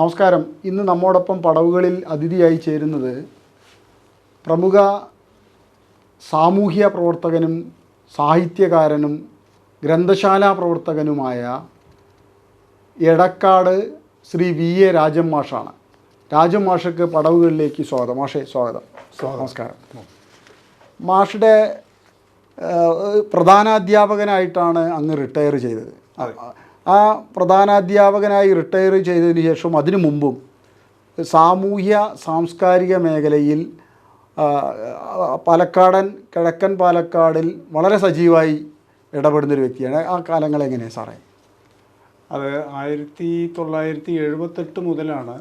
നമസ്കാരം. ഇന്ന് നമ്മോടൊപ്പം പടവുകളിൽ അതിഥിയായി ചേരുന്നത് പ്രമുഖ സാമൂഹ്യ പ്രവർത്തകനും സാഹിത്യകാരനും ഗ്രന്ഥശാലാ പ്രവർത്തകനുമായ എടക്കാട് ശ്രീ വി എ രാജം മാഷാണ്. രാജം മാഷക്ക് പടവുകളിലേക്ക് സ്വാഗതം. മാഷേ സ്വാഗതം. നമസ്കാരം. മാഷുടെ പ്രധാന പ്രധാനാധ്യാപകനായിട്ടാണ് അങ്ങ് റിട്ടയർ ചെയ്തത്. ആ പ്രധാനാധ്യാപകനായി റിട്ടയർ ചെയ്തതിന് ശേഷം അതിനു മുമ്പും സാമൂഹ്യ സാംസ്കാരിക മേഖലയിൽ പാലക്കാടൻ കിഴക്കൻ പാലക്കാടിൽ വളരെ സജീവമായി ഇടപെടുന്നൊരു വ്യക്തിയാണ്. ആ കാലങ്ങൾ എങ്ങനെയാണ് സാറേ? അത് ആയിരത്തി തൊള്ളായിരത്തി എഴുപത്തെട്ട് മുതലാണ്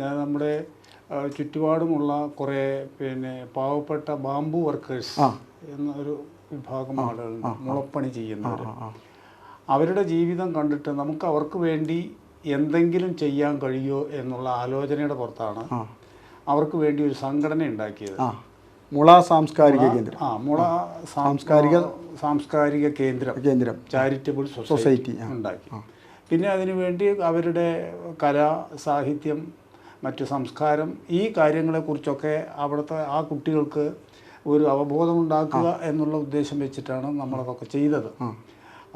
ഞാൻ നമ്മുടെ ചുറ്റുപാടുമുള്ള കുറേ പിന്നെ പാവപ്പെട്ട ബാംബു വർക്കേഴ്സ് എന്നൊരു വിഭാഗം ആളുകളുണ്ട്. മുളപ്പണി ചെയ്യുന്നവർ അവരുടെ ജീവിതം കണ്ടിട്ട് നമുക്ക് അവർക്ക് വേണ്ടി എന്തെങ്കിലും ചെയ്യാൻ കഴിയുമോ എന്നുള്ള ആലോചനയുടെ പുറത്താണ് അവർക്ക് വേണ്ടി ഒരു സംഘടന ഉണ്ടാക്കിയത്. മുള സാംസ്കാരിക കേന്ദ്രം. ആ മുള സാംസ്കാരിക സാംസ്കാരിക കേന്ദ്രം. കേന്ദ്രം. ചാരിറ്റബിൾ സൊസൈറ്റി, ഉണ്ടാക്കി. പിന്നെ അതിനുവേണ്ടി അവരുടെ കല സാഹിത്യം മറ്റു സംസ്കാരം ഈ കാര്യങ്ങളെക്കുറിച്ചൊക്കെ അവിടുത്തെ ആ കുട്ടികൾക്ക് ഒരു അവബോധം ഉണ്ടാക്കുക എന്നുള്ള ഉദ്ദേശം വെച്ചിട്ടാണ് നമ്മളതൊക്കെ ചെയ്തത്.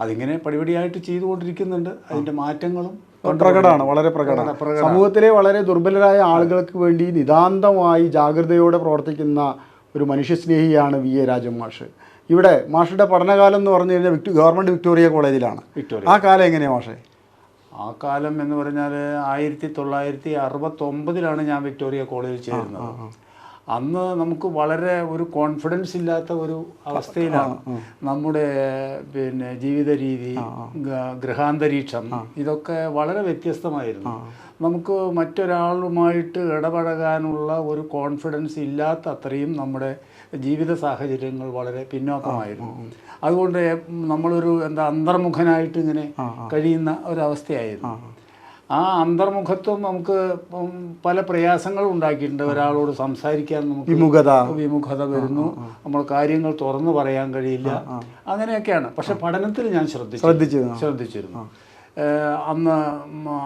അതിങ്ങനെ പടിപടിയായിട്ട് ചെയ്തുകൊണ്ടിരിക്കുന്നുണ്ട്. അതിന്റെ മാറ്റങ്ങളും പ്രകടമാണ് വളരെ പ്രകടമാണ്. സമൂഹത്തിലെ വളരെ ദുർബലരായ ആളുകൾക്ക് വേണ്ടി നിതാന്തമായി ജാഗ്രതയോടെ പ്രവർത്തിക്കുന്ന ഒരു മനുഷ്യസ്നേഹിയാണ് വി എ രാജൻ മാഷ് ഇവിടെ മാഷുടെ പഠനകാലം എന്ന് പറഞ്ഞു കഴിഞ്ഞാൽ വിക്ടോ ഗവൺമെന്റ് വിക്ടോറിയ കോളേജിലാണ്. വിക്ടോറിയ. ആ കാലം എങ്ങനെയാണ് മാഷേ? ആ കാലം എന്ന് പറഞ്ഞാൽ ആയിരത്തി തൊള്ളായിരത്തി അറുപത്തൊമ്പതിലാണ് ഞാൻ വിക്ടോറിയ കോളേജിൽ ചേരുന്നത്. അന്ന് നമുക്ക് വളരെ ഒരു കോൺഫിഡൻസ് ഇല്ലാത്ത ഒരു അവസ്ഥയിലാണ്. നമ്മുടെ പിന്നെ ജീവിത രീതി ഗൃഹാന്തരീക്ഷം ഇതൊക്കെ വളരെ വ്യത്യസ്തമായിരുന്നു. നമുക്ക് മറ്റൊരാളുമായിട്ട് ഇടപഴകാനുള്ള ഒരു കോൺഫിഡൻസ് ഇല്ലാത്ത അത്രയും നമ്മുടെ ജീവിത സാഹചര്യങ്ങൾ വളരെ പിന്നോക്കമായിരുന്നു. അതുകൊണ്ട് നമ്മളൊരു എന്താ അന്തർമുഖനായിട്ട് ഇങ്ങനെ കഴിയുന്ന ഒരവസ്ഥയായിരുന്നു. ആ അന്തർമുഖത്വം നമുക്ക് പല പ്രയാസങ്ങളും ഉണ്ടാക്കിയിട്ടുണ്ട്. ഒരാളോട് സംസാരിക്കാൻ നമുക്ക് വിമുഖത. വിമുഖത വരുന്നു. നമ്മൾ കാര്യങ്ങൾ തുറന്നു പറയാൻ കഴിയില്ല. അങ്ങനെയൊക്കെയാണ്. പക്ഷെ പഠനത്തിൽ ഞാൻ ശ്രദ്ധിച്ചു ശ്രദ്ധിച്ചു ശ്രദ്ധിച്ചിരുന്നു. അന്ന്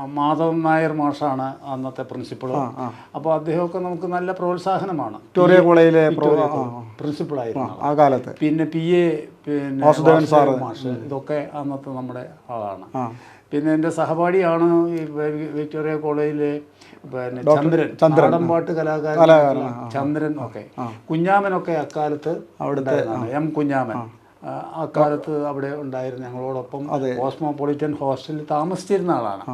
മാധവൻ നായർ മാഷാണ് അന്നത്തെ പ്രിൻസിപ്പൾ അപ്പോൾ അദ്ദേഹമൊക്കെ നമുക്ക് നല്ല പ്രോത്സാഹനമാണ്. വിക്ടോറിയ കോളേജിലെ പ്രോ- പ്രിൻസിപ്പളായിരുന്നു ആ കാലത്ത്. പിന്നെ പി എ പിന്നെ. മാഷ്. ഇതൊക്കെ അന്നത്തെ നമ്മുടെ ആളാണ്. പിന്നെ എന്റെ സഹപാഠിയാണ് ഈ വിക്ടോറിയ കോളേജിലെ പിന്നെ ചന്ദ്രൻ നാടൻപാട്ട് കലാകാരൻ. ചന്ദ്രൻ ഒക്കെ കുഞ്ഞാമനൊക്കെ അക്കാലത്ത് അവിടെ എം കുഞ്ഞാമൻ. അക്കാലത്ത് അവിടെ ഉണ്ടായിരുന്നു ഞങ്ങളോടൊപ്പം കോസ്മോപൊളിറ്റൻ ഹോസ്റ്റലിൽ താമസിച്ചിരുന്ന ആളാണ്.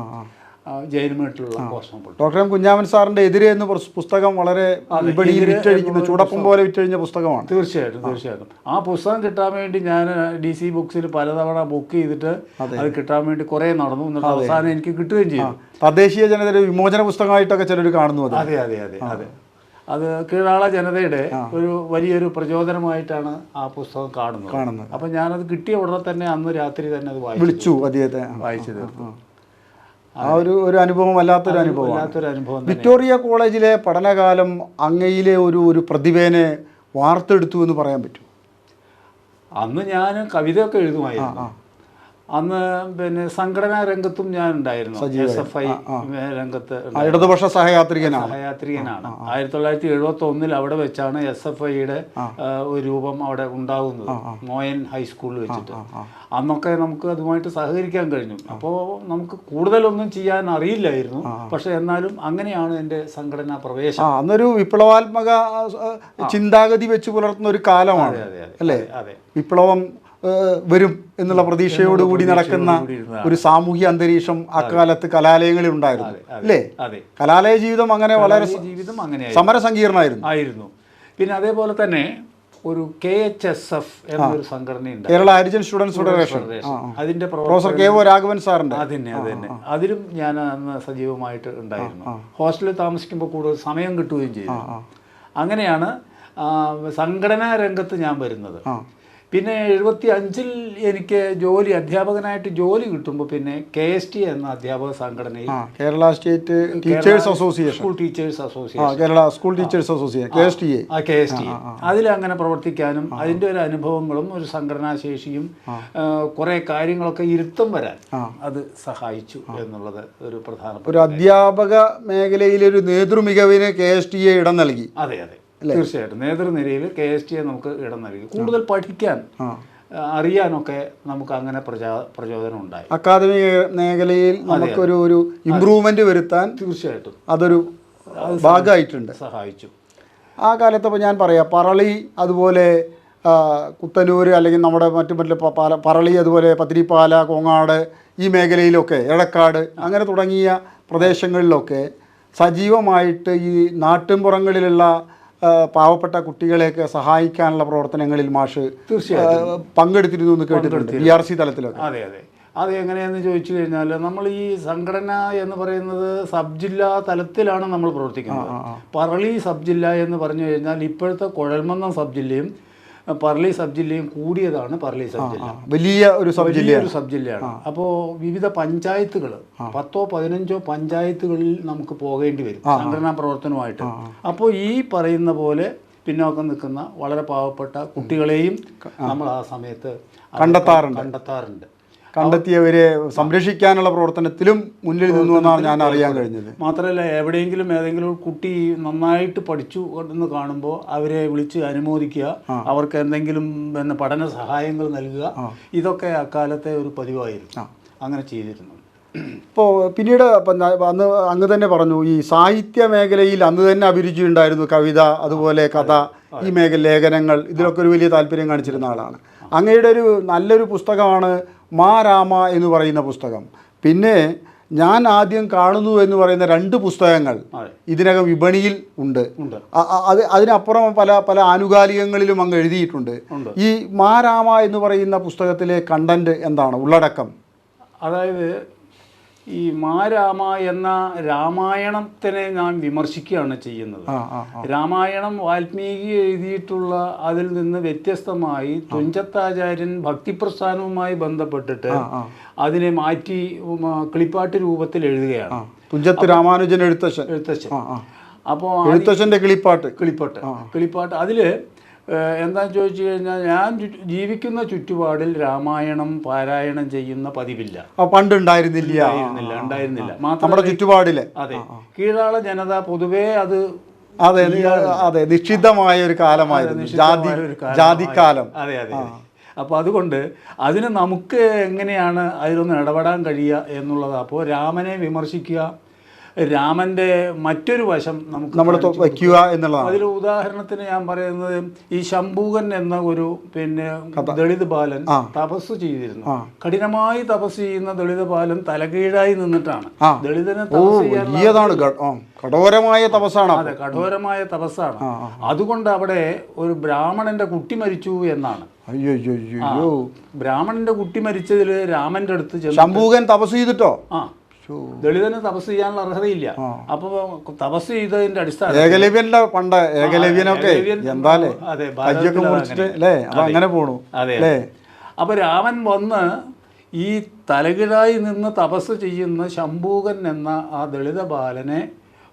ഡോക്ടർ എം കുഞ്ഞാമൻ സാറിന്റെ എതിരെ എന്ന് പുസ്തകം വളരെ വിപണിയിൽ ചുടപ്പം വിറ്റഴിക്കുന്ന എന്നുള്ള ചൂടപ്പം പോലെ വിറ്റഴിഞ്ഞ പുസ്തകമാണ്. തീർച്ചയായിട്ടും തീർച്ചയായിട്ടും. ആ പുസ്തകം കിട്ടാൻ വേണ്ടി ഞാൻ ഡി സി ബുക്സിൽ പലതവണ ബുക്ക് ചെയ്തിട്ട് അത്. കിട്ടാൻ വേണ്ടി കുറെ നടന്നു. എന്നിട്ട് അവസാനം എനിക്ക് കിട്ടുകയും ചെയ്തു. തദ്ദേശീയ ജനതയുടെ വിമോചന പുസ്തകമായിട്ടൊക്കെ ചിലർ കാണുന്നു അതെ. അതെ അതെ അതെ അത്. കീഴാള ജനതയുടെ ഒരു വലിയൊരു പ്രചോദനമായിട്ടാണ് ആ പുസ്തകം കാണുന്നത്. കാണുന്നത്. അപ്പം ഞാനത് കിട്ടിയ ഉടനെ തന്നെ അന്ന് രാത്രി തന്നെ അത് വായിച്ചു വിളിച്ചു അദ്ദേഹത്തെ. വായിച്ചു തീർത്തു. ആ ഒരു ഒരു അനുഭവം വല്ലാത്തൊരു അനുഭവം വല്ലാത്തൊരു അനുഭവം വിക്ടോറിയ കോളേജിലെ പഠനകാലം അങ്ങയിലെ ഒരു ഒരു പ്രതിഭേനെ വാർത്തെടുത്തു എന്ന് പറയാൻ പറ്റും അന്ന് ഞാൻ കവിതയൊക്കെ എഴുതുമായിരുന്നു. അന്ന് പിന്നെ സംഘടനാ രംഗത്തും ഞാൻ ഉണ്ടായിരുന്നു. എസ് എഫ് ഐ രംഗത്ത് ഇടതുപക്ഷ സഹയാത്രികനാണ്. സഹയാത്രികനാണ്. ആയിരത്തി തൊള്ളായിരത്തി എഴുപത്തി ഒന്നിൽ അവിടെ വെച്ചാണ് എസ് എഫ് ഐയുടെ ഒരു രൂപം അവിടെ ഉണ്ടാകുന്നത്. മോയൻ ഹൈസ്കൂളിൽ വെച്ചിട്ട്. അന്നൊക്കെ നമുക്ക് അതുമായിട്ട് സഹകരിക്കാൻ കഴിഞ്ഞു. അപ്പോൾ നമുക്ക് കൂടുതലൊന്നും ചെയ്യാൻ അറിയില്ലായിരുന്നു. പക്ഷെ എന്നാലും അങ്ങനെയാണ് എന്റെ സംഘടനാ പ്രവേശം. ആ അന്നൊരു വിപ്ലവാത്മക ചിന്താഗതി വെച്ച് പുലർത്തുന്ന ഒരു കാലമാണ്. അതെ അതെ അല്ലേ? അതെ. വിപ്ലവം വരും എന്നുള്ള പ്രതീക്ഷയോടുകൂടി നടക്കുന്ന ഒരു സാമൂഹ്യ അന്തരീക്ഷം അക്കാലത്ത് കലാലയങ്ങളിൽ ഉണ്ടായിരുന്നു അല്ലേ? കലാലയ ജീവിതം അങ്ങനെ വളരെ ജീവിതം അങ്ങനെ സമരസങ്കീർണമായിരുന്നു. ആയിരുന്നു. പിന്നെ അതേപോലെ തന്നെ ഒരു കെ എച്ച് എസ് എഫ് എന്നൊരു സംഘടനയുണ്ട്. Kerala Harijan students federation. അതിന്റെ പ്രൊഫസർ കെ ഒ രാഘവൻ സാറിന്റെ അതന്നെ അതന്നെ. അതിലും ഞാൻ അന്ന് സജീവമായിട്ട് ഉണ്ടായിരുന്നു. ഹോസ്റ്റലിൽ താമസിക്കുമ്പോൾ കൂടുതൽ സമയം കിട്ടുകയും ചെയ്തു. അങ്ങനെയാണ് സംഘടനാ രംഗത്ത് ഞാൻ വരുന്നത്. പിന്നെ എഴുപത്തി അഞ്ചിൽ എനിക്ക് ജോലി അധ്യാപകനായിട്ട് ജോലി കിട്ടുമ്പോൾ പിന്നെ കെ എസ് ടി എന്ന അധ്യാപക സംഘടനയിൽ Kerala state teachers association. School teachers association. Kerala school teachers association K S T A. ആ കെ എസ് ടി അതിൽ അങ്ങനെ പ്രവർത്തിക്കാനും അതിന്റെ ഒരു അനുഭവങ്ങളും ഒരു സംഘടനാശേഷിയും കുറെ കാര്യങ്ങളൊക്കെ ഇരുത്തം വരാൻ അത് സഹായിച്ചു എന്നുള്ളത് ഒരു പ്രധാന ഒരു അധ്യാപക മേഖലയിലൊരു നേതൃമികവിന് കെ എസ് ടി എ ഇടം നൽകി. അതെ അതെ. തീർച്ചയായിട്ടും. നേതൃനിരയിൽ കെ എസ് ടിയെ നമുക്ക് ഇടം നൽകി. കൂടുതൽ പഠിക്കാൻ അറിയാനൊക്കെ നമുക്ക് അങ്ങനെ പ്രചാ പ്രചോദനം ഉണ്ടായി. അക്കാദമിക മേഖലയിൽ നമുക്കൊരു ഒരു ഇമ്പ്രൂവ്മെന്റ് വരുത്താൻ തീർച്ചയായിട്ടും. അതൊരു ഭാഗമായിട്ടുണ്ട്. സഹായിച്ചു. ആ കാലത്തപ്പോൾ ഞാൻ പറയാം പറളി അതുപോലെ കുത്തനൂർ അല്ലെങ്കിൽ നമ്മുടെ മറ്റു മറ്റു പറളി അതുപോലെ പത്തിരിപ്പാല കോങ്ങാട് ഈ മേഖലയിലൊക്കെ എടക്കാട് അങ്ങനെ തുടങ്ങിയ പ്രദേശങ്ങളിലൊക്കെ സജീവമായിട്ട് ഈ നാട്ടിൻപുറങ്ങളിലുള്ള പാവപ്പെട്ട കുട്ടികളെയൊക്കെ സഹായിക്കാനുള്ള പ്രവർത്തനങ്ങളിൽ മാഷ് തീർച്ചയായും പങ്കെടുത്തിരുന്നു എന്ന് കേട്ടിട്ടുണ്ട് ബി ആർ സി തലത്തിലൊക്കെ. അതെ അതെ. അത് എങ്ങനെയാണെന്ന് ചോദിച്ചു കഴിഞ്ഞാൽ നമ്മൾ ഈ സംഘടന എന്ന് പറയുന്നത് സബ് ജില്ലാ തലത്തിലാണ് നമ്മൾ പ്രവർത്തിക്കുന്നത്. പറളി സബ് ജില്ല എന്ന് പറഞ്ഞു കഴിഞ്ഞാൽ ഇപ്പോഴത്തെ കുഴൽമന്നം സബ് ജില്ലയും പറളി സബ് ജില്ലയും കൂടിയതാണ് പർലി സബ് ജില്ല വലിയ ഒരു സബ് ജില്ല വലിയൊരു സബ് ജില്ലയാണ് അപ്പോൾ വിവിധ പഞ്ചായത്തുകൾ പത്തോ പതിനഞ്ചോ പഞ്ചായത്തുകളിൽ നമുക്ക് പോകേണ്ടി വരും സംഘടനാ പ്രവർത്തനമായിട്ട് അപ്പോൾ ഈ പറയുന്ന പോലെ പിന്നോക്കം നിൽക്കുന്ന വളരെ പാവപ്പെട്ട കുട്ടികളെയും നമ്മൾ ആ സമയത്ത് കണ്ടെത്താറുണ്ട്. കണ്ടെത്താറുണ്ട്. കണ്ടെത്തിയവരെ സംരക്ഷിക്കാനുള്ള പ്രവർത്തനത്തിലും മുന്നിൽ നിന്നു എന്നാണ് ഞാൻ അറിയാൻ കഴിഞ്ഞത്. മാത്രമല്ല എവിടെയെങ്കിലും ഏതെങ്കിലും കുട്ടി നന്നായിട്ട് പഠിച്ചു എന്ന് കാണുമ്പോൾ അവരെ വിളിച്ച് അനുമോദിക്കുക അവർക്ക് എന്തെങ്കിലും എന്ന പഠന സഹായങ്ങൾ നൽകുക ഇതൊക്കെ അക്കാലത്തെ ഒരു പതിവായിരുന്നു. അങ്ങനെ ചെയ്തിരുന്നു. ഇപ്പോൾ പിന്നീട് അപ്പം അന്ന് അങ്ങ് തന്നെ പറഞ്ഞു ഈ സാഹിത്യ മേഖലയിൽ അന്ന് തന്നെ അഭിരുചി ഉണ്ടായിരുന്നു കവിത അതുപോലെ കഥ ഈ മേഖല ലേഖനങ്ങൾ ഇതിലൊക്കെ ഒരു വലിയ താല്പര്യം കാണിച്ചിരുന്ന ആളാണ്. അങ്ങയുടെ ഒരു നല്ലൊരു പുസ്തകമാണ് മാ രാമ എന്ന് പറയുന്ന പുസ്തകം. പിന്നെ ഞാൻ ആദ്യം കാണുന്നു എന്ന് പറയുന്ന രണ്ട് പുസ്തകങ്ങൾ ഇതിനകം വിപണിയിൽ ഉണ്ട്. അത് അതിനപ്പുറം പല പല ആനുകാലികങ്ങളിലും അങ്ങ് എഴുതിയിട്ടുണ്ട്. ഈ മാ രാമ എന്ന് പറയുന്ന പുസ്തകത്തിലെ കണ്ടന്റ് എന്താണ്? ഉള്ളടക്കം. അതായത് ഈ മാരാമ എന്ന രാമായണത്തിനെ ഞാൻ വിമർശിക്കുകയാണ് ചെയ്യുന്നത്. രാമായണം വാൽമീകി എഴുതിയിട്ടുള്ള അതിൽ നിന്ന് വ്യത്യസ്തമായി തുഞ്ചത്താചാര്യൻ ഭക്തിപ്രസ്ഥാനവുമായി ബന്ധപ്പെട്ടിട്ട് അതിനെ മാറ്റി കിളിപ്പാട്ട് രൂപത്തിൽ എഴുതുകയാണ്. തുഞ്ചത്ത് രാമാനുജൻ എഴുത്തച്ഛൻ. എഴുത്തച്ഛൻ. അപ്പോൾ എഴുത്തച്ഛന്റെ കിളിപ്പാട്ട്. കിളിപ്പാട്ട്. കിളിപ്പാട്ട്. അതിൽ എന്താന്ന് ചോദിച്ചു കഴിഞ്ഞാൽ ഞാൻ ജീവിക്കുന്ന ചുറ്റുപാടിൽ രാമായണം പാരായണം ചെയ്യുന്ന പതിവില്ല. പണ്ടുണ്ടായിരുന്നില്ല. ഉണ്ടായിരുന്നില്ല ഉണ്ടായിരുന്നില്ല. നമ്മുടെ ചുറ്റുപാടിൽ. അതെ. കീഴാള ജനത പൊതുവേ അത് അതെ അതെ നിശ്ചിതമായ ഒരു കാലമായിരുന്നു. ജാതി ജാതിക്കാലം. അതെ അതെ അതെ. അപ്പോൾ അതുകൊണ്ട് അതിന് നമുക്ക് എങ്ങനെയാണ് അതിലൊന്ന് ഇടപെടാൻ കഴിയുക എന്നുള്ളത്. അപ്പോൾ രാമനെ വിമർശിക്കുക രാമന്റെ മറ്റൊരു വശം നമുക്ക് നമ്മൾ വയ്ക്കുക എന്നുള്ളതാണ്. അതിൽ ഉദാഹരണത്തിന് ഞാൻ പറയുന്നത് ഈ ശംഭൂകൻ എന്ന ഒരു പിന്നെ ദളിത് ബാലൻ തപസ് ചെയ്തിരുന്നു. കഠിനമായി തപസ് ചെയ്യുന്ന ദളിത് ബാലൻ തലകീഴായി നിന്നിട്ടാണ്. ദളിതനെ കഠോരമായ തപസ്സാണ് അതെ കഠോരമായ തപസ്സാണ്. അതുകൊണ്ട് അവിടെ ഒരു ബ്രാഹ്മണന്റെ കുട്ടി മരിച്ചു എന്നാണ്. ബ്രാഹ്മണന്റെ കുട്ടി മരിച്ചതിൽ രാമന്റെ അടുത്ത് ചെന്ന് ശംഭൂകൻ തപസ് ചെയ്തിട്ടോ? ആ. ദളിതന് തപസ് ചെയ്യാനുള്ള അർഹതയില്ല. അപ്പൊ തപസ് ചെയ്തതിന്റെ അടിസ്ഥാനം പണ്ട് ഏകലവ്യനൊക്കെ എന്താലേ? അതെ, അങ്ങനെ. പോണു അതെ അപ്പൊ രാമൻ വന്ന് ഈ തലകിഴായി നിന്ന് തപസ് ചെയ്യുന്ന ശംഭൂകൻ എന്ന ആ ദളിത ബാലനെ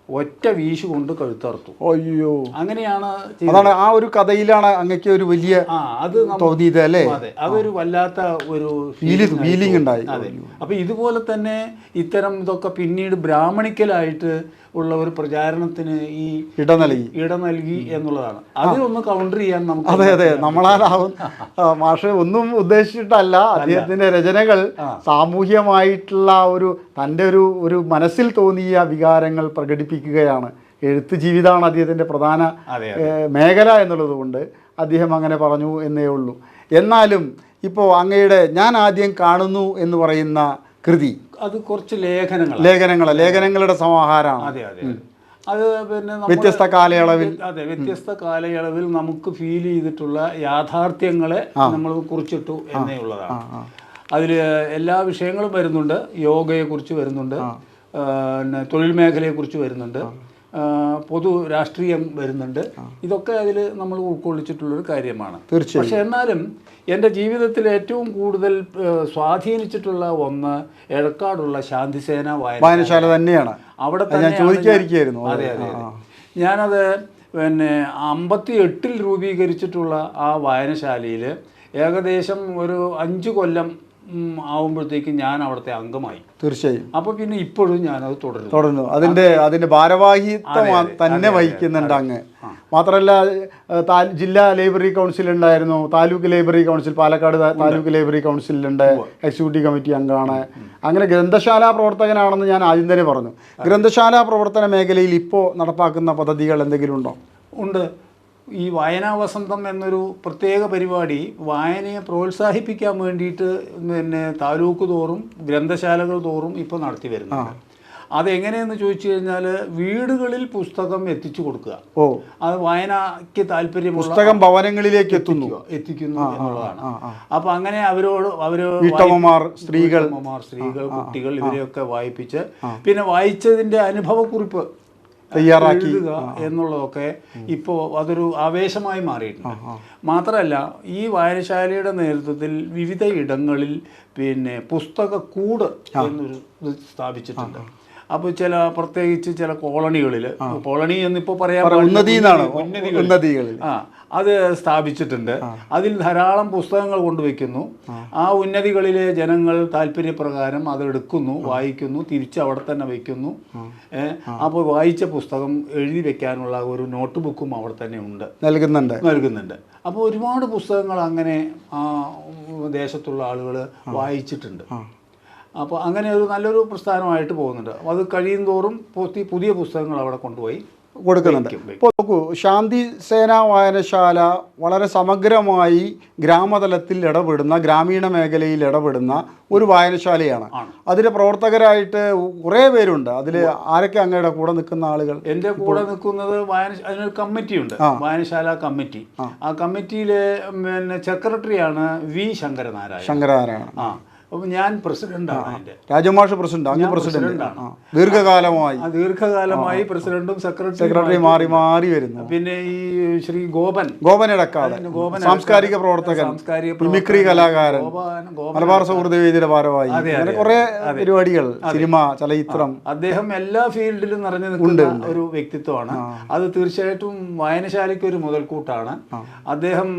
ഒറ്റ വീശു കൊണ്ട് കഴുത്തറുത്തു. അയ്യോ. അങ്ങനെയാണ്. അതാണ് ആ ഒരു കഥയിലാണ് അങ്ങക്ക് ഒരു വലിയ അത് തോന്നിയത് അല്ലേ? അതെ അതൊരു വല്ലാത്ത ഒരു ഫീലിംഗ് ഉണ്ടായി. അതെ. അപ്പൊ ഇതുപോലെ തന്നെ ഇത്തരം ഇതൊക്കെ പിന്നീട് ബ്രാഹ്മണിക്കലായിട്ട് ഉള്ള ഒരു പ്രചാരണത്തിന് ഈ ഇട നൽകി ഇട നൽകി എന്നുള്ളതാണ് അതിനൊന്ന് കൗണ്ടർ ചെയ്യാൻ നമുക്ക് അതെ അതെ. നമ്മളാലാവും മാഷെ ഒന്നും ഉദ്ദേശിച്ചിട്ടല്ല. അദ്ദേഹത്തിന്റെ രചനകൾ സാമൂഹ്യമായിട്ടുള്ള ഒരു തന്റെ ഒരു ഒരു മനസ്സിൽ തോന്നിയ വികാരങ്ങൾ പ്രകടിപ്പിക്കുകയാണ്. എഴുത്ത് ജീവിതമാണ് അദ്ദേഹത്തിന്റെ പ്രധാന മേഖല എന്നുള്ളത് കൊണ്ട് അദ്ദേഹം അങ്ങനെ പറഞ്ഞു എന്നേ ഉള്ളൂ. എന്നാലും ഇപ്പോൾ അങ്ങയുടെ ഞാൻ ആദ്യം കാണുന്നു എന്ന് പറയുന്ന കൃതി അത് കുറച്ച് ലേഖനങ്ങൾ ലേഖനങ്ങൾ ലേഖനങ്ങളുടെ സമാഹാരമാണ്. അതെ അതെ അതെ. പിന്നെ വ്യത്യസ്ത കാലയളവിൽ അതെ വ്യത്യസ്ത കാലയളവിൽ നമുക്ക് ഫീൽ ചെയ്തിട്ടുള്ള യാഥാർത്ഥ്യങ്ങളെ നമ്മൾ കുറിച്ചിട്ടു എന്നേ ഉള്ളതാണ്. അതിൽ എല്ലാ വിഷയങ്ങളും വരുന്നുണ്ട്. യോഗയെക്കുറിച്ച് വരുന്നുണ്ട്. പിന്നെ തൊഴിൽ മേഖലയെക്കുറിച്ച് വരുന്നുണ്ട്. പൊതു രാഷ്ട്രീയം വരുന്നുണ്ട്. ഇതൊക്കെ അതിൽ നമ്മൾ ഉൾക്കൊള്ളിച്ചിട്ടുള്ളൊരു കാര്യമാണ്. തീർച്ചയായും. പക്ഷെ എന്നാലും എന്റെ ജീവിതത്തിൽ ഏറ്റവും കൂടുതൽ സ്വാധീനിച്ചിട്ടുള്ള ഒന്ന് എഴക്കാടുള്ള ശാന്തിസേന വായന വായനശാല തന്നെയാണ്. അവിടെ ഞാൻ തന്നെയാണ് അതെ അതെ ഞാനത് പിന്നെ അമ്പത്തി എട്ടിൽ രൂപീകരിച്ചിട്ടുള്ള ആ വായനശാലയിൽ ഏകദേശം ഒരു അഞ്ച് കൊല്ലം ആവുമ്പോഴത്തേക്കും ഞാൻ അവിടുത്തെ അംഗമായി. തീർച്ചയായും. അപ്പൊ പിന്നെ ഇപ്പോഴും ഞാനത് തുടരുന്നു. തുടർന്നു അതിന്റെ അതിന്റെ ഭാരവാഹിത്വം അതെ, അതെ, തന്നെ വഹിക്കുന്നുണ്ട് അങ്ങ്. മാത്രമല്ല ജില്ലാ ലൈബ്രറി കൗൺസിൽ ഉണ്ടായിരുന്നു. Taluk library council Palakkad taluk library കൗൺസിലുണ്ട്. Executive committee അംഗമാണ്. അങ്ങനെ ഗ്രന്ഥശാല പ്രവർത്തകനാണെന്ന് ഞാൻ ആദ്യം തന്നെ പറഞ്ഞു. ഗ്രന്ഥശാല പ്രവർത്തന മേഖലയിൽ ഇപ്പോൾ നടപ്പാക്കുന്ന പദ്ധതികൾ എന്തെങ്കിലും ഉണ്ടോ? ഉണ്ട്. ഈ വായനാ വസന്തം എന്നൊരു പ്രത്യേക പരിപാടി വായനയെ പ്രോത്സാഹിപ്പിക്കാൻ വേണ്ടിയിട്ട് പിന്നെ താലൂക്ക് തോറും ഗ്രന്ഥശാലകൾ തോറും ഇപ്പോൾ നടത്തി വരുന്നുണ്ട്. അതെങ്ങനെയെന്ന് ചോദിച്ചു കഴിഞ്ഞാൽ വീടുകളിൽ പുസ്തകം എത്തിച്ചു കൊടുക്കുക. ഓ. അത് വായനയ്ക്ക് താല്പര്യം പുസ്തകം ഭവനങ്ങളിലേക്ക് എത്തുന്നു. എത്തിക്കുന്നു എന്നുള്ളതാണ്. അപ്പൊ അങ്ങനെ അവരോട് അവർ വീട്ടമ്മമാർ സ്ത്രീകൾ. സ്ത്രീകൾ കുട്ടികൾ ഇവരെയൊക്കെ വായിപ്പിച്ച് പിന്നെ വായിച്ചതിന്റെ അനുഭവക്കുറിപ്പ് തയ്യാറാക്കി. എന്നുള്ളതൊക്കെ ഇപ്പോൾ അതൊരു ആവേശമായി മാറിയിട്ടുണ്ട്. മാത്രമല്ല ഈ വായനശാലയുടെ നേതൃത്വത്തിൽ വിവിധ ഇടങ്ങളിൽ പിന്നെ പുസ്തക കൂട് എന്നൊരു സ്ഥാപിച്ചിട്ടുണ്ട്. അപ്പോൾ ചില പ്രത്യേകിച്ച് ചില കോളണികളിൽ കോളനി എന്നിപ്പോൾ പറയാൻ ഉന്നതികളിൽ. ആ അത് സ്ഥാപിച്ചിട്ടുണ്ട്. അതിൽ ധാരാളം പുസ്തകങ്ങൾ കൊണ്ടുവയ്ക്കുന്നു. ആ. ഉന്നതികളിലെ ജനങ്ങൾ താല്പര്യപ്രകാരം അതെടുക്കുന്നു വായിക്കുന്നു തിരിച്ച് അവിടെ തന്നെ വയ്ക്കുന്നു. അപ്പോൾ വായിച്ച പുസ്തകം എഴുതി വെക്കാനുള്ള ഒരു നോട്ട് ബുക്കും അവിടെ തന്നെ ഉണ്ട്. നൽകുന്നുണ്ട്. നൽകുന്നുണ്ട്. അപ്പോൾ ഒരുപാട് പുസ്തകങ്ങൾ അങ്ങനെ ആ ദേശത്തുള്ള ആളുകൾ വായിച്ചിട്ടുണ്ട്. അപ്പോൾ അങ്ങനെ ഒരു നല്ലൊരു പ്രസ്ഥാനമായിട്ട് പോകുന്നുണ്ട്. അത് കഴിയും തോറും പുതിയ പുസ്തകങ്ങൾ അവിടെ കൊണ്ടുപോയി കൊടുക്കുന്നുണ്ട്. ഇപ്പോൾ നോക്കൂ ശാന്തി സേന വായനശാല വളരെ സമഗ്രമായി ഗ്രാമതലത്തിൽ ഇടപെടുന്ന ഗ്രാമീണ മേഖലയിൽ ഇടപെടുന്ന ഒരു വായനശാലയാണ്. അതിലെ പ്രവർത്തകരായിട്ട് കുറേ പേരുണ്ട്. അതിൽ ആരൊക്കെ അങ്ങയുടെ കൂടെ നിൽക്കുന്ന ആളുകൾ? എന്റെ കൂടെ നിൽക്കുന്നത് വായന അതിനൊരു കമ്മിറ്റിയുണ്ട്. വായനശാല കമ്മിറ്റി. ആ. കമ്മിറ്റിയിലെ പിന്നെ സെക്രട്ടറിയാണ് വി ശങ്കരനാരായണ ശങ്കരനാരായണ ആ. അപ്പം ഞാൻ പ്രസിഡന്റാണ് അതിന്റെ രാജമാഷ് പ്രസിഡന്റ് അങ്ങ് പ്രസിഡന്റ്. ദീർഘകാലമായി. ദീർഘകാലമായി പ്രസിഡന്റും സെക്രട്ടറി സെക്രട്ടറി മാറി മാറി വരുന്നു. പിന്നെ ഈ ശ്രീ ഗോപൻ. ഗോപൻ ഇടക്കാട് ഗോപൻ സാംസ്കാരിക പ്രവർത്തകൻ സാംസ്കാരിക മിമിക്രി കലാകാരൻ മലബാർ സൗഹൃദ വേദിയുടെ ഭാരവാഹി അങ്ങനെ കുറെ പരിപാടികൾ സിനിമ ചലച്ചിത്രം. അദ്ദേഹം എല്ലാ ഫീൽഡിലും നിറഞ്ഞു നിൽക്കുന്ന ഒരു വ്യക്തിത്വമാണ്. അത് തീർച്ചയായിട്ടും വായനശാലയ്ക്ക് ഒരു മുതൽക്കൂട്ടാണ്. അദ്ദേഹം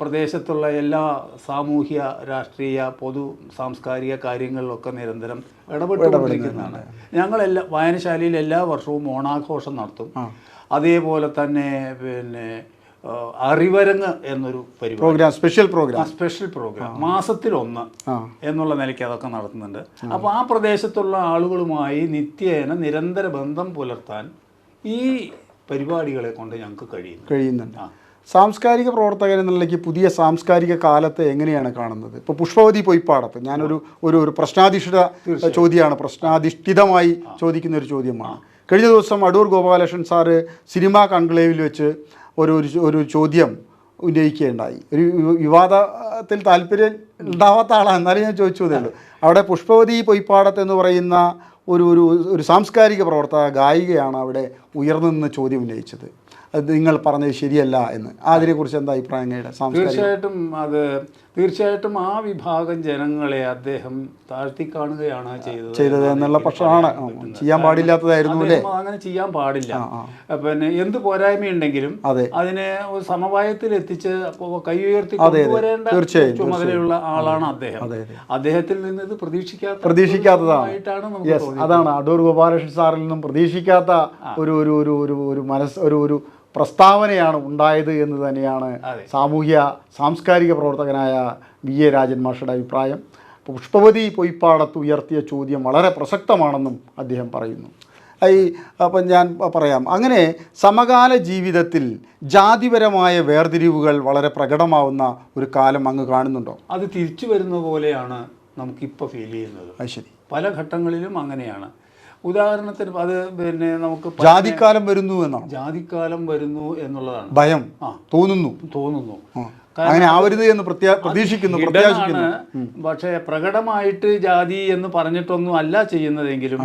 പ്രദേശത്തുള്ള എല്ലാ സാമൂഹ്യ രാഷ്ട്രീയ പൊതു സാംസ്കാരിക കാര്യങ്ങളിലൊക്കെ നിരന്തരം ഇടപെട്ടുകൊണ്ടിരിക്കുന്നതാണ്. ഞങ്ങളെല്ലാ വായനശാലയിൽ എല്ലാ വർഷവും ഓണാഘോഷം നടത്തും. അതേപോലെ തന്നെ പിന്നെ അറിവരങ്ങ് എന്നൊരു പരിപാടി. Program special program. Special program. മാസത്തിൽ ഒന്ന് എന്നുള്ള നിലയ്ക്ക് അതൊക്കെ നടത്തുന്നുണ്ട്. അപ്പോൾ ആ പ്രദേശത്തുള്ള ആളുകളുമായി നിത്യേന നിരന്തര ബന്ധം പുലർത്താൻ ഈ പരിപാടികളെ കൊണ്ട് ഞങ്ങൾക്ക് കഴിയുന്നു കഴിയുന്നുണ്ട്. സാംസ്കാരിക പ്രവർത്തകൻ എന്നുള്ളക്ക് പുതിയ സാംസ്കാരിക കാലത്തെ എങ്ങനെയാണ് കാണുന്നത്? ഇപ്പോൾ പുഷ്പവതി പോയി പാടത്ത്. ഞാനൊരു ഒരു ഒരു പ്രശ്നാധിഷ്ഠിത ചോദ്യമാണ്. പ്രശ്നാധിഷ്ഠിതമായി ചോദിക്കുന്ന ഒരു ചോദ്യമാണ്. കഴിഞ്ഞ ദിവസം അടൂർ ഗോപാലകൃഷ്ണൻ സാറ് സിനിമാ കൺക്ലേവിൽ വെച്ച് ഒരു ഒരു- ചോദ്യം ഉന്നയിക്കുകയുണ്ടായി. ഒരു വിവാദത്തിൽ താല്പര്യം ഉണ്ടാവാത്ത ആളാണ്. എന്നാലും ഞാൻ ചോദിച്ചതേ ഉള്ളൂ. അവിടെ പുഷ്പവതി പൊയ്പാടത്ത് എന്ന് പറയുന്ന ഒരു ഒരു ഒരു സാംസ്കാരിക പ്രവർത്തക ഗായികയാണ് അവിടെ ഉയർന്നു നിന്ന് ചോദ്യം ഉന്നയിച്ചത്. നിങ്ങൾ പറഞ്ഞത് ശരിയല്ല എന്ന്. അതിനെക്കുറിച്ച് എന്താ അഭിപ്രായം തീർച്ചയായിട്ടും അത് തീർച്ചയായിട്ടും ആ വിഭാഗം ജനങ്ങളെ അദ്ദേഹം താഴ്ത്തി കാണുകയാണ് ചെയ്തത് ചെയ്തത് എന്നുള്ള പക്ഷമാണ്. ചെയ്യാൻ പാടില്ലാത്തതായിരുന്നു അങ്ങനെ ചെയ്യാൻ പാടില്ല. പിന്നെ എന്ത് പോരായ്മയുണ്ടെങ്കിലും അതെ. അതിനെ ഒരു സമവായത്തിൽ എത്തിച്ച് കൈ ഉയർത്തി. കൊണ്ടുവരേണ്ട തീർച്ചയായും, ചുമതലയുള്ള ആളാണ് അദ്ദേഹം. അദ്ദേഹത്തിൽ നിന്ന് ഇത് പ്രതീക്ഷിക്കാത്ത പ്രതീക്ഷിക്കാത്തതാണ്. അതാണ്. അടൂർ ഗോപാലകൃഷ്ണൻ സാറിൽ നിന്നും പ്രതീക്ഷിക്കാത്ത ഒരു ഒരു ഒരു ഒരു ഒരു മനസ്സ് ഒരു ഒരു പ്രസ്താവനയാണ് ഉണ്ടായത് എന്ന് തന്നെയാണ് സാമൂഹ്യ സാംസ്കാരിക പ്രവർത്തകനായ വി എ രാജൻ മാഷയുടെ അഭിപ്രായം. പുഷ്പവതി പൊയ്പ്പാടത്ത് ഉയർത്തിയ ചോദ്യം വളരെ പ്രസക്തമാണെന്നും അദ്ദേഹം പറയുന്നു. ഈ അപ്പം ഞാൻ പറയാം. അങ്ങനെ സമകാല ജീവിതത്തിൽ ജാതിപരമായ വേർതിരിവുകൾ വളരെ പ്രകടമാവുന്ന ഒരു കാലം അങ്ങ് കാണുന്നുണ്ടോ? അത് തിരിച്ചു വരുന്ന പോലെയാണ് നമുക്കിപ്പോൾ ഫീൽ ചെയ്യുന്നത്. അത് ശരി. പല ഘട്ടങ്ങളിലും അങ്ങനെയാണ്. ഉദാഹരണത്തിന് അത് പിന്നെ നമുക്ക് ജാതിക്കാലം വരുന്നു എന്നാണ് ജാതിക്കാലം വരുന്നു എന്നുള്ളതാണ്. ഭയം തോന്നുന്നു. തോന്നുന്നു. അങ്ങനെ ആവരുത് എന്ന് പ്രതീക്ഷിക്കുന്നു പ്രത്യാശിക്കുന്നു. പക്ഷേ പ്രകടമായിട്ട് ജാതി എന്ന് പറഞ്ഞിട്ടൊന്നും അല്ല ചെയ്യുന്നതെങ്കിലും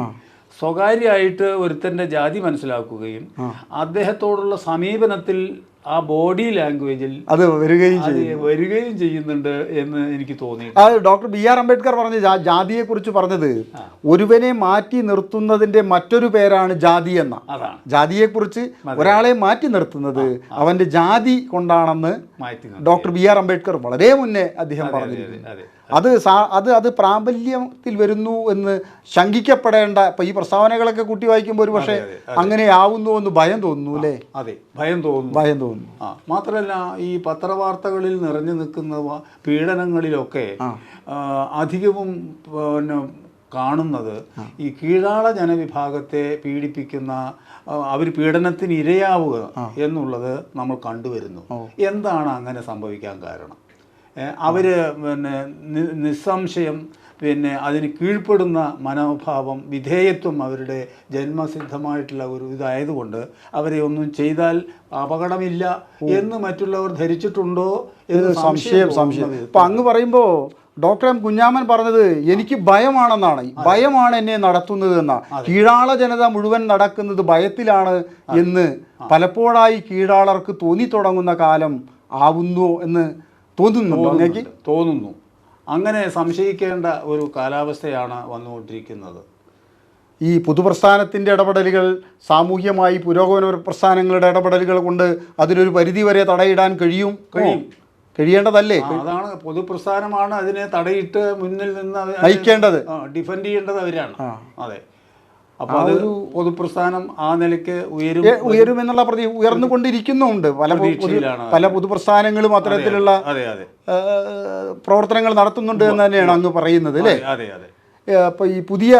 സ്വകാര്യമായിട്ട് ഒരുത്തന്റെ ജാതി മനസ്സിലാക്കുകയും അദ്ദേഹത്തോടുള്ള സമീപനത്തിൽ ആ ബോഡി ലാംഗ്വേജിൽ അത് വരികയും അത് ചെയ്യും വരികയും ചെയ്യുന്നുണ്ട് എന്ന് എനിക്ക് തോന്നി ആ ഡോക്ടർ ബി ആർ അംബേദ്കർ പറഞ്ഞ ജാതിയെ കുറിച്ച് പറഞ്ഞത് ഒരുവനെ മാറ്റി നിർത്തുന്നതിന്റെ മറ്റൊരു പേരാണ് ജാതി എന്ന. ജാതിയെ കുറിച്ച് ഒരാളെ മാറ്റി നിർത്തുന്നത് അവന്റെ ജാതി കൊണ്ടാണെന്ന്. ഡോക്ടർ ബി ആർ അംബേദ്കർ വളരെ മുന്നേ അദ്ദേഹം പറഞ്ഞിരുന്നു. അതെ അത്. അത് അത് പ്രാബല്യത്തിൽ വരുന്നു എന്ന് ശങ്കിക്കപ്പെടേണ്ട ഇപ്പൊ ഈ പ്രസ്താവനകളൊക്കെ കൂട്ടി വായിക്കുമ്പോൾ ഒരു പക്ഷേ അങ്ങനെയാവുന്നു എന്ന് ഭയം തോന്നുന്നു അല്ലേ? അതെ ഭയം തോന്നുന്നു. ഭയം തോന്നുന്നു. ആ മാത്രമല്ല ഈ പത്രവാർത്തകളിൽ നിറഞ്ഞു നിൽക്കുന്ന പീഡനങ്ങളിലൊക്കെ അധികവും പിന്നെ കാണുന്നത് ഈ കീഴാള ജനവിഭാഗത്തെ പീഡിപ്പിക്കുന്ന അവർ പീഡനത്തിന് ഇരയാവുക എന്നുള്ളത് നമ്മൾ കണ്ടുവരുന്നു. എന്താണ് അങ്ങനെ സംഭവിക്കാൻ കാരണം? ഏ, അവർ പിന്നെ നിസ്സംശയം പിന്നെ അതിന് കീഴ്പ്പെടുന്ന മനോഭാവം വിധേയത്വം അവരുടെ ജന്മസിദ്ധമായിട്ടുള്ള ഒരു ഇതായതുകൊണ്ട് അവരെ ഒന്നും ചെയ്താൽ അപകടമില്ല എന്ന് മറ്റുള്ളവർ ധരിച്ചിട്ടുണ്ടോ എന്ന് സംശയം സംശയം അപ്പം അങ്ങ് പറയുമ്പോൾ ഡോക്ടർ എം കുഞ്ഞാമൻ പറഞ്ഞത് എനിക്ക് ഭയമാണെന്നാണ്. ഭയമാണ് എന്നെ നടത്തുന്നത് എന്നാ. കീഴാള ജനത മുഴുവൻ നടക്കുന്നത് ഭയത്തിലാണ് എന്ന് പലപ്പോഴായി കീഴാളർക്ക് തോന്നി തുടങ്ങുന്ന കാലം ആവുന്നു എന്ന് അങ്ങേക്ക് തോന്നുന്നു. അങ്ങനെ സംശയിക്കേണ്ട ഒരു കാലാവസ്ഥയാണ് വന്നുകൊണ്ടിരിക്കുന്നത്. ഈ പൊതുപ്രസ്ഥാനത്തിന്റെ ഇടപെടലുകൾ സാമൂഹ്യമായി പുരോഗമന പ്രസ്ഥാനങ്ങളുടെ ഇടപെടലുകൾ കൊണ്ട് അതിനൊരു പരിധിവരെ തടയിടാൻ കഴിയും? കഴിയും. കഴിയേണ്ടതല്ലേ? അതാണ് പൊതുപ്രസ്ഥാനമാണ് അതിനെ തടയിട്ട് മുന്നിൽ നിന്ന് നയിക്കേണ്ടത്. ഡിഫെൻഡ് ചെയ്യേണ്ടത് അവരാണ്. അതെ. അപ്പൊ അത് പൊതുപ്രസ്ഥാനം ആ നിലയ്ക്ക് ഉയരും ഏ, ഉയരുമെന്നുള്ള പ്രതി ഉയർന്നുകൊണ്ടിരിക്കുന്നുണ്ട് പല പല പൊതുപ്രസ്ഥാനങ്ങളും അത്തരത്തിലുള്ള പ്രവർത്തനങ്ങൾ നടത്തുന്നുണ്ട് എന്ന് തന്നെയാണ് അങ്ങ് പറയുന്നത് അല്ലേ? അതെ അതെ അപ്പോൾ അപ്പൊ ഈ പുതിയ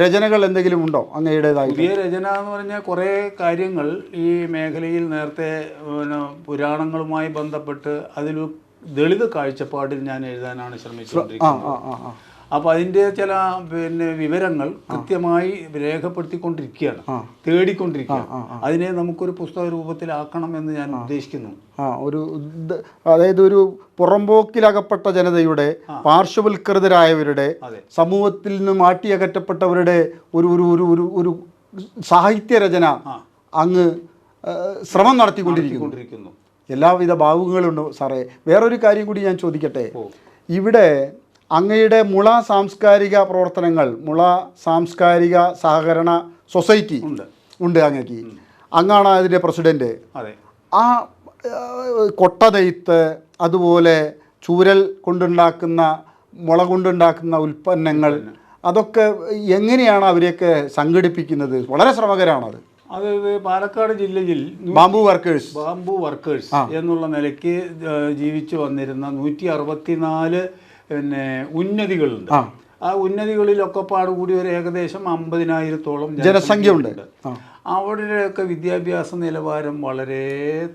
രചനകൾ എന്തെങ്കിലും ഉണ്ടോ അങ്ങയുടേതായി പുതിയ രചന എന്ന് പറഞ്ഞാൽ കുറേ കാര്യങ്ങൾ ഈ മേഖലയിൽ നേരത്തെ പിന്നെ പുരാണങ്ങളുമായി ബന്ധപ്പെട്ട് അതിൽ ദളിത് കാഴ്ചപ്പാടിൽ ഞാൻ എഴുതാനാണ് ആ അപ്പോൾ അതിന്റെ ചില പിന്നെ വിവരങ്ങൾ കൃത്യമായി രേഖപ്പെടുത്തിക്കൊണ്ടിരിക്കുകയാണ്. തേടിക്കൊണ്ടിരിക്കുകയാണ്. അതിനെ നമുക്കൊരു പുസ്തക രൂപത്തിലാക്കണം എന്ന് ഞാൻ ഉദ്ദേശിക്കുന്നു. ആ ഒരു അതായത് ഒരു പുറമ്പോക്കിലകപ്പെട്ട ജനതയുടെ പാർശ്വവൽകൃതരായവരുടെ സമൂഹത്തിൽ നിന്ന് മാറ്റിയകറ്റപ്പെട്ടവരുടെ ഒരു ഒരു ഒരു ഒരു ഒരു സാഹിത്യ രചന അങ്ങ് ശ്രമം നടത്തിക്കൊണ്ടിരിക്കുന്നു. കൊണ്ടിരിക്കുന്നു എല്ലാവിധ ഭാവുകളുണ്ട് സാറേ. വേറൊരു കാര്യം കൂടി ഞാൻ ചോദിക്കട്ടെ? ഇവിടെ അങ്ങയുടെ മുള സാംസ്കാരിക പ്രവർത്തനങ്ങൾ മുള സാംസ്കാരിക സഹകരണ സൊസൈറ്റി ഉണ്ട്. ഉണ്ട് അങ്ങക്ക്. അങ്ങാണ് അതിന്റെ പ്രസിഡന്റ്. അതെ. ആ കൊട്ടതെയ്ത്ത് അതുപോലെ ചൂരൽ കൊണ്ടുണ്ടാക്കുന്ന മുള കൊണ്ടുണ്ടാക്കുന്ന ഉൽപ്പന്നങ്ങൾ അതൊക്കെ എങ്ങനെയാണ് അവരെയൊക്കെ സംഘടിപ്പിക്കുന്നത്? വളരെ ശ്രമകരമാണത് അത് പാലക്കാട് ജില്ലയിൽ ബാംബു വർക്കേഴ്സ്. ബാംബു വർക്കേഴ്സ് എന്നുള്ള നിലയ്ക്ക് ജീവിച്ചു വന്നിരുന്ന നൂറ്റി അറുപത്തിനാല് പിന്നെ ഉന്നതികളുണ്ട്. ആ. ഉന്നതികളിലൊക്കെ പാടുകൂടി ഒരു ഏകദേശം അമ്പതിനായിരത്തോളം ജനസംഖ്യ ഉണ്ട്. അവരുടെയൊക്കെ വിദ്യാഭ്യാസ നിലവാരം വളരെ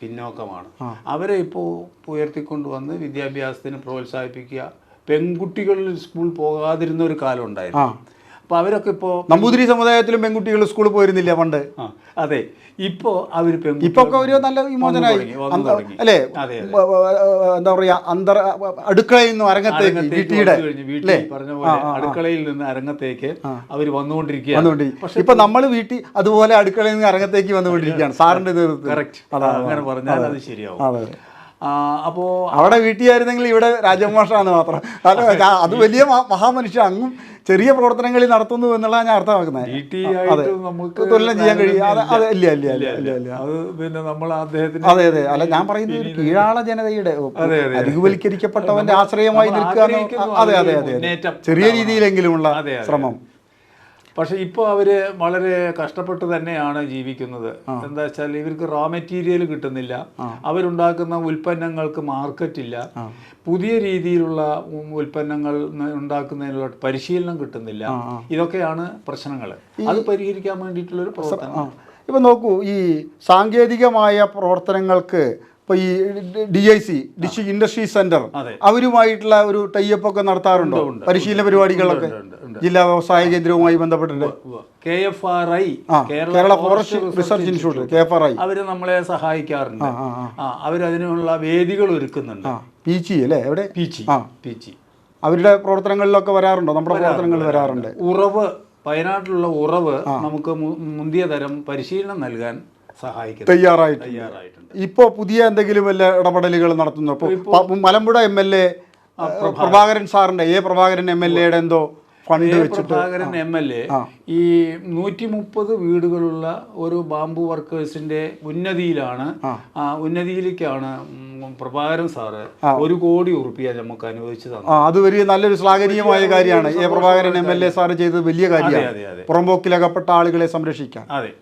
പിന്നോക്കമാണ്. അവരെ ഇപ്പോൾ ഉയർത്തിക്കൊണ്ടുവന്ന് വിദ്യാഭ്യാസത്തിന് പ്രോത്സാഹിപ്പിക്കുക. പെൺകുട്ടികളിൽ സ്കൂൾ പോകാതിരുന്ന ഒരു കാലം ഉണ്ടായിരുന്നു. അപ്പോൾ അവരൊക്കെ ഇപ്പോൾ നമ്പൂതിരി സമുദായത്തിലും പെൺകുട്ടികൾ സ്കൂളിൽ പോയിരുന്നില്ല പണ്ട്. അതെ. ഇപ്പോൾ അവർ ഇപ്പോൾ ഇപ്പൊ ഒക്കെ ഒരു നല്ല വിമോചനമായി. അല്ലേ? എന്താ പറയാ അന്തർ അടുക്കളയിൽ നിന്ന് അരങ്ങത്തേക്ക് വീട്ടിയുടെ. വീട്ടിൽ പറഞ്ഞ പോലെ അടുക്കളയിൽ നിന്ന് അരങ്ങത്തേക്ക് അവർ വന്നുകൊണ്ടിരിക്കുകയാണ്. വന്നുകൊണ്ട് ഇപ്പൊ നമ്മൾ വീട്ടിൽ അതുപോലെ അടുക്കളയിൽ നിന്ന് അരങ്ങത്തേക്ക് വന്നുകൊണ്ടിരിക്കുകയാണ്. സാറിന്റെ നേതൃത്വം അങ്ങനെ പറഞ്ഞാൽ അത്. ശരിയാവും. അതെ അതെ അപ്പോ അവിടെ വീട്ടിലായിരുന്നെങ്കിൽ ഇവിടെ രാജമോഷാണ് മാത്രം. അല്ല അത്. വലിയ മഹാമനുഷ്യ അങ്ങും ചെറിയ പ്രവർത്തനങ്ങളിൽ നടത്തുന്നു എന്നുള്ളതാണ് ഞാൻ അർത്ഥമാക്കുന്നത്. നമുക്ക് തുലനം ചെയ്യാൻ കഴിയും. അതെ അതെ ഇല്ല ഇല്ല ഇല്ല ഇല്ല അത് പിന്നെ നമ്മൾ അദ്ദേഹത്തിന് അതെ അതെ. അല്ല ഞാൻ പറയുന്നത് ഒരു കീഴാള ജനതയുടെ അതെ, അതെ. അധികവൽക്കരിക്കപ്പെട്ടവന്റെ ആശ്രയമായി നിൽക്കുക അതെ അതെ അതെ അതെ. ചെറിയ രീതിയിലെങ്കിലുമുള്ള അതെ, അതെ. ശ്രമം. പക്ഷെ ഇപ്പോൾ അവർ വളരെ കഷ്ടപ്പെട്ട് തന്നെയാണ് ജീവിക്കുന്നത്. എന്താ വെച്ചാൽ ഇവർക്ക് റോ മെറ്റീരിയൽ കിട്ടുന്നില്ല. അവരുണ്ടാക്കുന്ന ഉൽപ്പന്നങ്ങൾക്ക് മാർക്കറ്റ് ഇല്ല. പുതിയ രീതിയിലുള്ള ഉൽപ്പന്നങ്ങൾ ഉണ്ടാക്കുന്നതിനുള്ള പരിശീലനം കിട്ടുന്നില്ല. ഇതൊക്കെയാണ് പ്രശ്നങ്ങൾ. അത് പരിഹരിക്കാൻ വേണ്ടിയിട്ടുള്ളൊരു പ്രവർത്തനം ഇപ്പം നോക്കൂ ഈ സാങ്കേതികമായ പ്രവർത്തനങ്ങൾക്ക് ഇപ്പോൾ ഈ D I C district industry centre. അവരുമായിട്ടുള്ള ഒരു ടൈപ്പ് ഒക്കെ നടത്താറുണ്ടോ പരിശീലന പരിപാടികളൊക്കെ. ജില്ലാ വ്യവസായ കേന്ദ്രവുമായി ബന്ധപ്പെട്ടിട്ട്? K F R I Kerala forest research institute. K F R I. അവർ നമ്മളെ സഹായിക്കാറുണ്ട്. അവരതിനുള്ള വേദികൾ ഒരുക്കുന്നുണ്ട്. ആ പി ജി അല്ലേ എവിടെ പി ജി പി ജി അവരുടെ പ്രവർത്തനങ്ങളിലൊക്കെ വരാറുണ്ടോ? നമ്മുടെ പ്രവർത്തനങ്ങളിൽ വരാറുണ്ട്. ഉറവ് വയനാട്ടിലുള്ള ഉറവ് നമുക്ക് മുന്തിയ തരം പരിശീലനം നൽകാൻ സഹായിക്കുന്നു. തയ്യാറായിട്ട് തയ്യാറായിട്ടുണ്ട്. ഇപ്പോൾ പുതിയ എന്തെങ്കിലും വല്ല ഇടപെടലുകൾ നടത്തുന്നു? ഇപ്പോൾ Malampuzha M L A Prabhakaran സാറിന്റെ എ പ്രഭാകരൻ എം എൽ എയുടെ എന്തോ ഫണ്ട്. വെച്ചിട്ട്? പ്രഭാകരൻ എം എൽ എ ഈ നൂറ്റി മുപ്പത് വീടുകളുള്ള ഒരു ബാംബു വർക്കേഴ്സിന്റെ ഉന്നതിയിലാണ്. ഉന്നതിയിലേക്കാണ് പ്രഭാകരൻ സാറ് ഒരു കോടി ഉറുപ്പിയ നമുക്ക് അനുവദിച്ചു തന്നു അത് വലിയ നല്ലൊരു ശ്ലാഘനീയമായ കാര്യമാണ്. A Prabhakaran M L A sir ചെയ്തത് വലിയ കാര്യമാണ്. പുറമ്പോക്കിലകപ്പെട്ട ആളുകളെ സംരക്ഷിക്കാൻ. അതെ.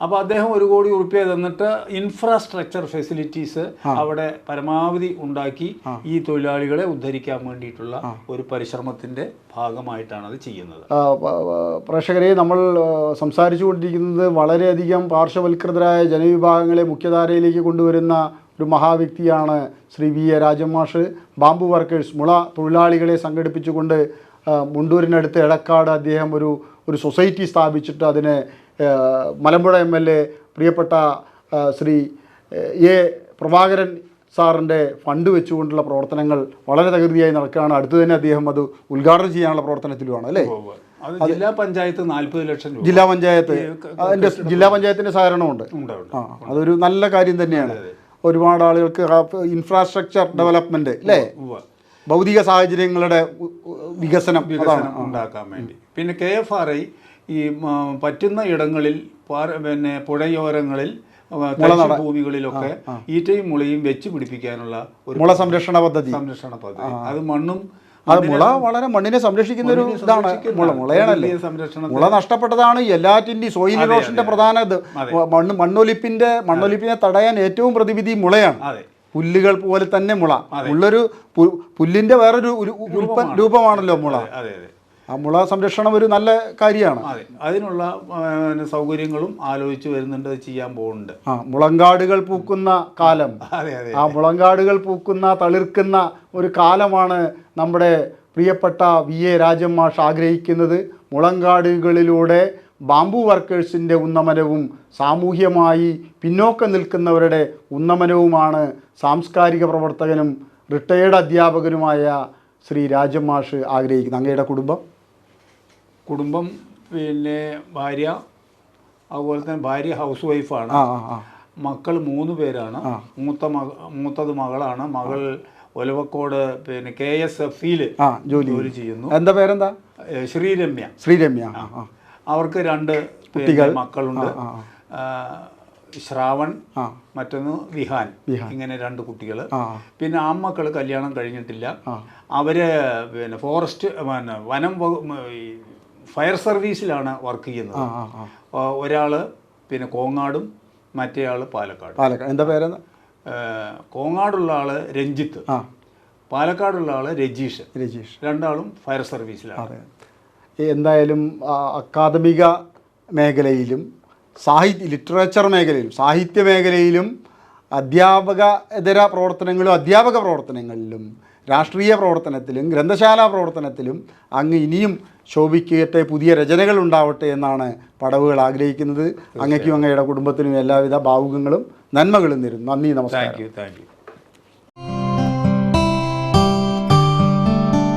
അപ്പോൾ അദ്ദേഹം ഒരു കോടി ഉറുപ്പ്യ തന്നിട്ട് ഇൻഫ്രാസ്ട്രക്ചർ ഫെസിലിറ്റീസ് അവിടെ പരമാവധി ഉണ്ടാക്കി ഈ തൊഴിലാളികളെ ഉദ്ധരിക്കാൻ വേണ്ടിയിട്ടുള്ള ഒരു പരിശ്രമത്തിന്റെ ഭാഗമായിട്ടാണ് അത് ചെയ്യുന്നത്. പ്രേക്ഷകരെ നമ്മൾ സംസാരിച്ചുകൊണ്ടിരിക്കുന്നത് വളരെയധികം പാർശ്വവൽകൃതരായ ജനവിഭാഗങ്ങളെ മുഖ്യധാരയിലേക്ക് കൊണ്ടുവരുന്ന ഒരു മഹാവ്യക്തിയാണ് ശ്രീ വി എ രാജമാഷ്. ബാംബു വർക്കേഴ്സ് മുള തൊഴിലാളികളെ സംഘടിപ്പിച്ചുകൊണ്ട് മുണ്ടൂരിനടുത്ത് എടക്കാട് അദ്ദേഹം ഒരു ഒരു സൊസൈറ്റി സ്ഥാപിച്ചിട്ട് അതിന് മലമ്പുഴ എം എൽ എ പ്രിയപ്പെട്ട ശ്രീ എ പ്രഭാകരൻ സാറിന്റെ ഫണ്ട് വെച്ചുകൊണ്ടുള്ള പ്രവർത്തനങ്ങൾ വളരെ തകൃതിയായി നടക്കുകയാണ്. അടുത്ത് തന്നെ അദ്ദേഹം അത് ഉദ്ഘാടനം ചെയ്യാനുള്ള പ്രവർത്തനത്തിലുമാണ് അല്ലേ? ജില്ലാ പഞ്ചായത്ത് നാൽപ്പത് ലക്ഷം രൂപ. ജില്ലാ പഞ്ചായത്ത്. അതിന്റെ ജില്ലാ പഞ്ചായത്തിന്റെ സഹകരണമുണ്ട്. ആ അതൊരു നല്ല കാര്യം തന്നെയാണ്. ഒരുപാട് ആളുകൾക്ക് ഇൻഫ്രാസ്ട്രക്ചർ ഡെവലപ്മെന്റ് അല്ലേ. ഭൗതിക സാഹചര്യങ്ങളുടെ വികസനം ഉണ്ടാക്കാൻ വേണ്ടി. പിന്നെ കെ എഫ് ആർ ഐ ഈ പറ്റുന്ന ഇടങ്ങളിൽ പിന്നെ പുഴയോരങ്ങളിൽ ഭൂമികളിലൊക്കെ ഈറ്റയും മുളയും വെച്ച് പിടിപ്പിക്കാനുള്ള ഒരു മുള സംരക്ഷണ പദ്ധതി. സംരക്ഷണ പദ്ധതി. അത് മണ്ണും അത് മുള വളരെ മണ്ണിനെ സംരക്ഷിക്കുന്ന ഒരു ഇതാണ് മുള. മുളയാണല്ലേ. മുള നഷ്ടപ്പെട്ടതാണ് എല്ലാറ്റിന്റെയും സോയിൽ ഇറോഷന്റെ പ്രധാന ഇത്. മണ്ണ് മണ്ണൊലിപ്പിന്റെ മണ്ണൊലിപ്പിനെ തടയാൻ ഏറ്റവും പ്രതിവിധി മുളയാണ്. പുല്ലുകൾ പോലെ തന്നെ മുള. മുള്ളൊരു പുല്ലിന്റെ പുല്ലിന്റെ വേറൊരു രൂപമാണല്ലോ മുള. അതെ അതെ. ആ മുള സംരക്ഷണം ഒരു നല്ല കാര്യമാണ്. അതെ. അതിനുള്ള സൗകര്യങ്ങളും ആലോചിച്ച് വരുന്നുണ്ട് ചെയ്യാൻ പോകുന്നുണ്ട്. ആ മുളങ്കാടുകൾ പൂക്കുന്ന കാലം. അതെ അതെ ആ മുളങ്കാടുകൾ പൂക്കുന്ന തളിർക്കുന്ന ഒരു കാലമാണ് നമ്മുടെ പ്രിയപ്പെട്ട വി എ രാജൻ മാഷ് ആഗ്രഹിക്കുന്നത്. മുളങ്കാടുകളിലൂടെ ബാംബു വർക്കേഴ്സിന്റെ ഉന്നമനവും സാമൂഹ്യമായി പിന്നോക്കം നിൽക്കുന്നവരുടെ ഉന്നമനവുമാണ് സാംസ്കാരിക പ്രവർത്തകനും റിട്ടയേർഡ് അധ്യാപകനുമായ ശ്രീ രാജമാഷ് ആഗ്രഹിക്കുന്നത്. അങ്ങയുടെ കുടുംബം? കുടുംബം പിന്നെ ഭാര്യ അതുപോലെ തന്നെ ഭാര്യ ഹൗസ് വൈഫാണ് മക്കൾ മൂന്ന് പേരാണ്. മൂത്ത മക മൂത്തത് മകളാണ്. മകൾ ഒലവക്കോട് പിന്നെ കെ എസ് എഫ് ആ ജോലി ജോലി ചെയ്യുന്നു. എന്താ പേരെന്താ? ശ്രീരമ്യ. ശ്രീരമ്യ. അവർക്ക് രണ്ട് കുട്ടികൾ. മക്കളുണ്ട്. ശ്രാവൺ മറ്റൊന്ന് വിഹാൻ. ഇങ്ങനെ രണ്ട് കുട്ടികൾ ആ പിന്നെ ആമ്മക്കൾ കല്യാണം കഴിഞ്ഞിട്ടില്ല. അവർ പിന്നെ ഫോറസ്റ്റ് പിന്നെ വനം ഫയർ സർവീസിലാണ് വർക്ക് ചെയ്യുന്നത്. ഒരാൾ പിന്നെ കോങ്ങാടും മറ്റേ ആൾ പാലക്കാട്. പാലക്കാട്. എന്താ പേര് കോങ്ങാടുള്ള ആൾ രഞ്ജിത്ത്. പാലക്കാടുള്ള ആൾ രജീഷ്. രജീഷ്. രണ്ടാളും ഫയർ സർവീസിലാണ്. എന്തായാലും അക്കാദമിക മേഖലയിലും സാഹിത്യ ലിറ്ററേച്ചർ മേഖലയിലും സാഹിത്യ മേഖലയിലും അധ്യാപക ഇതര പ്രവർത്തനങ്ങളിലും അധ്യാപക പ്രവർത്തനങ്ങളിലും രാഷ്ട്രീയ പ്രവർത്തനത്തിലും ഗ്രന്ഥശാല പ്രവർത്തനത്തിലും അങ്ങ് ഇനിയും ശോഭിക്കട്ടെ പുതിയ രചനകൾ ഉണ്ടാവട്ടെ എന്നാണ് പടവുകൾ ആഗ്രഹിക്കുന്നത്. അങ്ങയ്ക്കും അങ്ങയുടെ കുടുംബത്തിനും എല്ലാവിധ ഭാവുകങ്ങളും നന്മകളും നേരും നന്ദി നമസ്കാരം താങ്ക് യു താങ്ക് യു